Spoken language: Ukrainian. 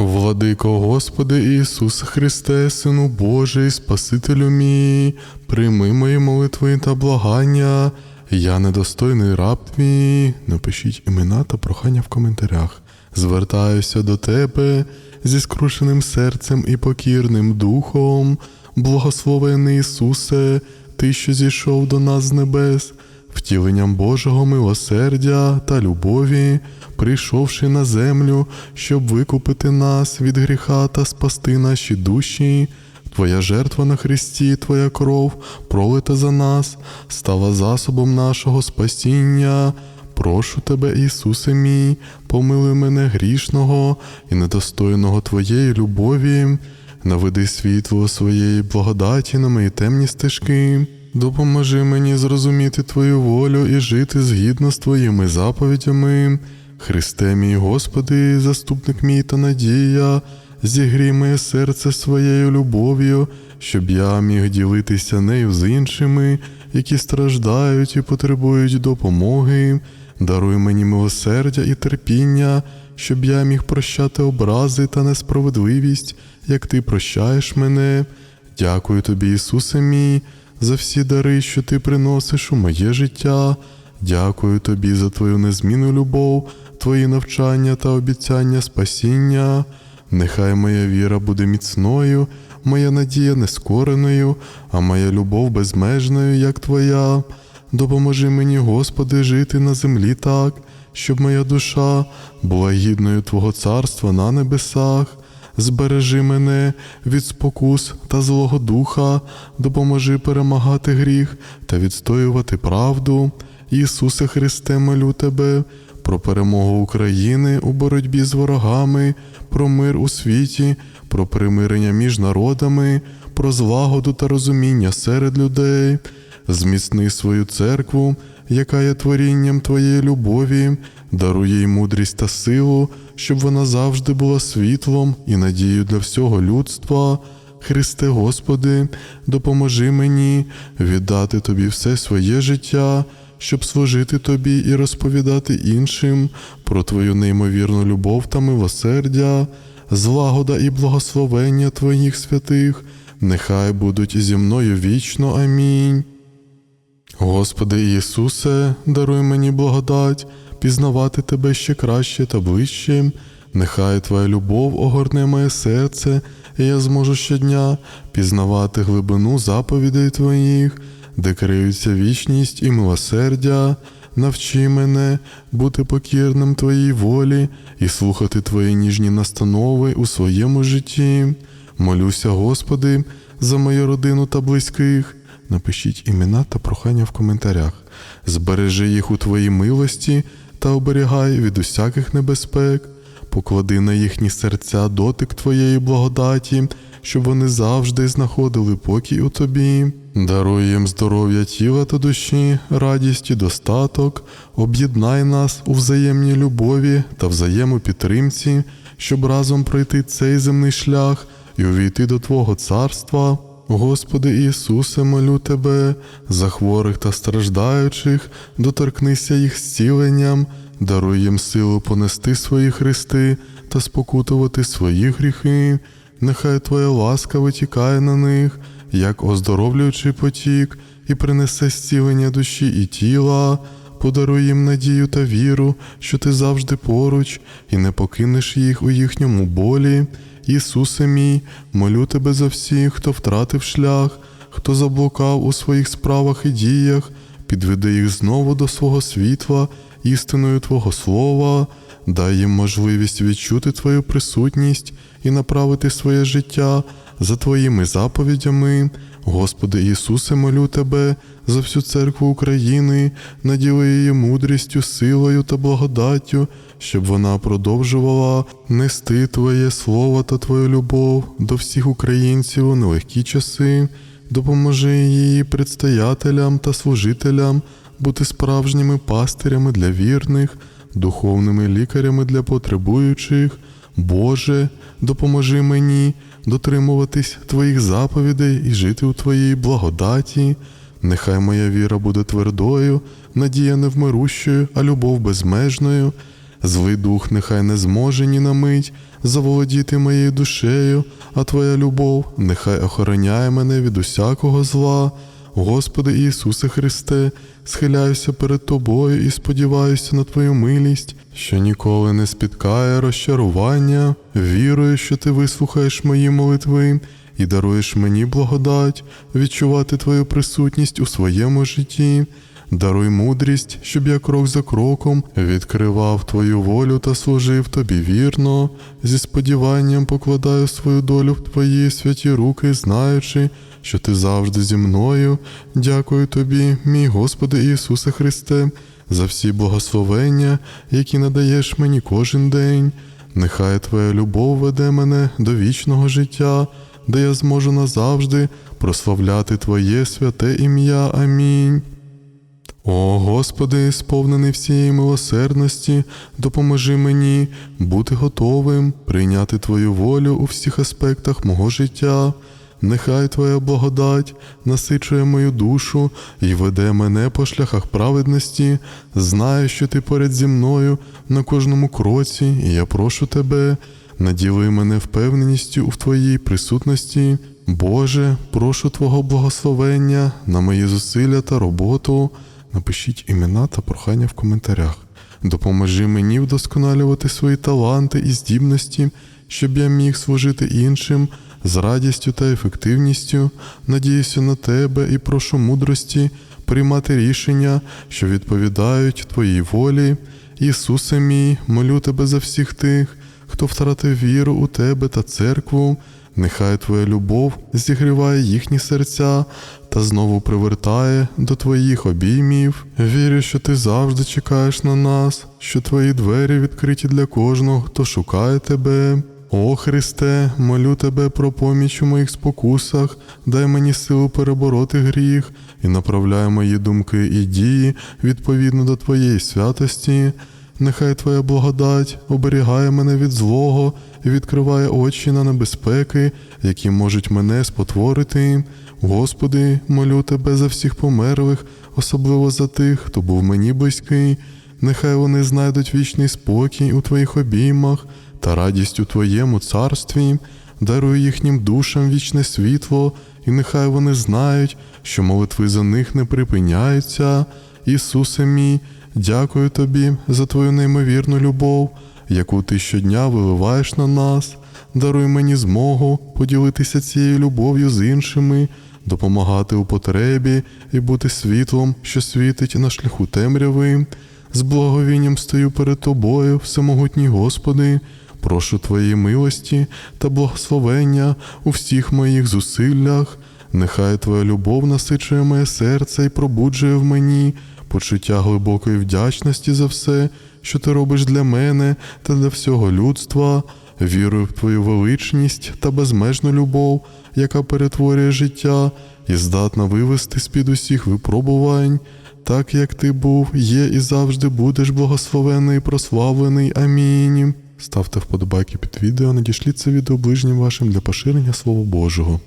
Владико Господи Ісусе Христе, Сину Божий, Спасителю мій, прийми мої молитви та благання. Я недостойний раб твій. Напишіть імена та прохання в коментарях. Звертаюся до тебе зі скрушеним серцем і покірним духом. Благословений Ісусе, Ти, що зійшов до нас з небес, втіленням Божого милосердя та любові, прийшовши на землю, щоб викупити нас від гріха та спасти наші душі. Твоя жертва на Христі, Твоя кров, пролита за нас, стала засобом нашого спасіння. Прошу тебе, Ісусе мій, помилуй мене грішного і недостойного Твоєї любові, наведи світло своєї благодаті на мої темні стежки. Допоможи мені зрозуміти Твою волю і жити згідно з Твоїми заповідями. Христе мій Господи, заступник мій та надія, зігрій моє серце своєю любов'ю, щоб я міг ділитися нею з іншими, які страждають і потребують допомоги. Даруй мені милосердя і терпіння, щоб я міг прощати образи та несправедливість, як ти прощаєш мене. Дякую тобі, Ісусе мій, за всі дари, що ти приносиш у моє життя. Дякую тобі за твою незмінну любов, твої навчання та обіцяння спасіння. Нехай моя віра буде міцною, моя надія нескореною, а моя любов безмежною, як твоя. Допоможи мені, Господи, жити на землі так, щоб моя душа була гідною Твого царства на небесах. Збережи мене від спокус та злого духа, допоможи перемагати гріх та відстоювати правду. Ісусе Христе, молю Тебе про перемогу України у боротьбі з ворогами, про мир у світі, про примирення між народами, про злагоду та розуміння серед людей. Зміцни свою церкву, яка є творінням Твоєї любові, даруй їй мудрість та силу, щоб вона завжди була світлом і надією для всього людства. Христе Господи, допоможи мені віддати Тобі все своє життя, щоб служити Тобі і розповідати іншим про Твою неймовірну любов та милосердя, злагода і благословення Твоїх святих, нехай будуть зі мною вічно. Амінь. Господи Ісусе, даруй мені благодать, пізнавати Тебе ще краще та ближче. Нехай Твоя любов огорне моє серце, і я зможу щодня пізнавати глибину заповідей Твоїх, де криються вічність і милосердя. Навчи мене бути покірним Твоїй волі і слухати Твої ніжні настанови у своєму житті. Молюся, Господи, за мою родину та близьких. Напишіть імена та прохання в коментарях. Збережи їх у Твоїй милості та оберігай від усяких небезпек, поклади на їхні серця дотик Твоєї благодаті, щоб вони завжди знаходили покій у Тобі. Даруй їм здоров'я тіла та душі, радість і достаток, об'єднай нас у взаємній любові та взаємопідтримці, щоб разом пройти цей земний шлях і увійти до Твого царства. Господи Ісусе, молю Тебе, за хворих та страждаючих, доторкнися їх зціленням, даруй їм силу понести свої хрести та спокутувати свої гріхи. Нехай Твоя ласка витікає на них, як оздоровлюючий потік, і принесе зцілення душі і тіла. Подаруй їм надію та віру, що ти завжди поруч, і не покинеш їх у їхньому болі. Ісусе мій, молю тебе за всіх, хто втратив шлях, хто заблукав у своїх справах і діях, підведи їх знову до свого світла, істиною Твого Слова, дай їм можливість відчути Твою присутність і направити своє життя за Твоїми заповідями. Господи Ісусе, молю Тебе за всю церкву України, наділи її мудрістю, силою та благодаттю, щоб вона продовжувала нести Твоє Слово та Твою любов до всіх українців у нелегкі часи, допоможи її предстоятелям та служителям бути справжніми пастирями для вірних, духовними лікарями для потребуючих. Боже, допоможи мені дотримуватись Твоїх заповідей і жити у Твоїй благодаті. Нехай моя віра буде твердою, надія невмирущою, а любов безмежною. Злий дух нехай не зможе ні на мить заволодіти моєю душею, а Твоя любов нехай охороняє мене від усякого зла. Господи Ісусе Христе, схиляюся перед Тобою і сподіваюся на Твою милість, що ніколи не спіткає розчарування, вірую, що Ти вислухаєш мої молитви і даруєш мені благодать відчувати Твою присутність у своєму житті. Даруй мудрість, щоб я крок за кроком відкривав Твою волю та служив Тобі вірно, зі сподіванням покладаю свою долю в Твої святі руки, знаючи, що Ти завжди зі мною. Дякую Тобі, мій Господи Ісусе Христе, за всі благословення, які надаєш мені кожен день. Нехай Твоя любов веде мене до вічного життя, де я зможу назавжди прославляти Твоє святе ім'я. Амінь. О Господи, сповнений всієї милосердності, допоможи мені бути готовим прийняти Твою волю у всіх аспектах мого життя. Нехай Твоя благодать насичує мою душу і веде мене по шляхах праведності. Знаю, що ти поряд зі мною на кожному кроці, і я прошу тебе, наділи мене впевненістю в Твоїй присутності. Боже, прошу Твого благословення на мої зусилля та роботу. Напишіть імена та прохання в коментарях. Допоможи мені вдосконалювати свої таланти і здібності, щоб я міг служити іншим з радістю та ефективністю. Надіюся на тебе і прошу мудрості приймати рішення, що відповідають Твоїй волі. Ісусе мій, молю тебе за всіх тих, хто втратив віру у тебе та церкву. Нехай Твоя любов зігріває їхні серця та знову привертає до Твоїх обіймів. Вірю, що Ти завжди чекаєш на нас, що Твої двері відкриті для кожного, хто шукає Тебе. О Христе, молю Тебе про поміч у моїх спокусах, дай мені силу перебороти гріх і направляй мої думки і дії відповідно до Твоєї святості. Нехай Твоя благодать оберігає мене від злого і відкриває очі на небезпеки, які можуть мене спотворити. Господи, молю Тебе за всіх померлих, особливо за тих, хто був мені близький. Нехай вони знайдуть вічний спокій у Твоїх обіймах та радість у Твоєму царстві, даруй їхнім душам вічне світло, і нехай вони знають, що молитви за них не припиняються. Ісусе мій, дякую Тобі за Твою неймовірну любов, яку Ти щодня виливаєш на нас. Даруй мені змогу поділитися цією любов'ю з іншими, допомагати у потребі і бути світлом, що світить на шляху темряви. З благовінням стою перед Тобою, всемогутній Господи, прошу Твоєї милості та благословення у всіх моїх зусиллях. Нехай Твоя любов насичує моє серце і пробуджує в мені почуття глибокої вдячності за все, що ти робиш для мене та для всього людства. Вірую в Твою величність та безмежну любов, яка перетворює життя і здатна вивести з-під усіх випробувань, так як ти був, є і завжди будеш благословений і прославлений. Амінь. Ставте вподобайки під відео, надішліть це відео ближнім вашим для поширення Слова Божого.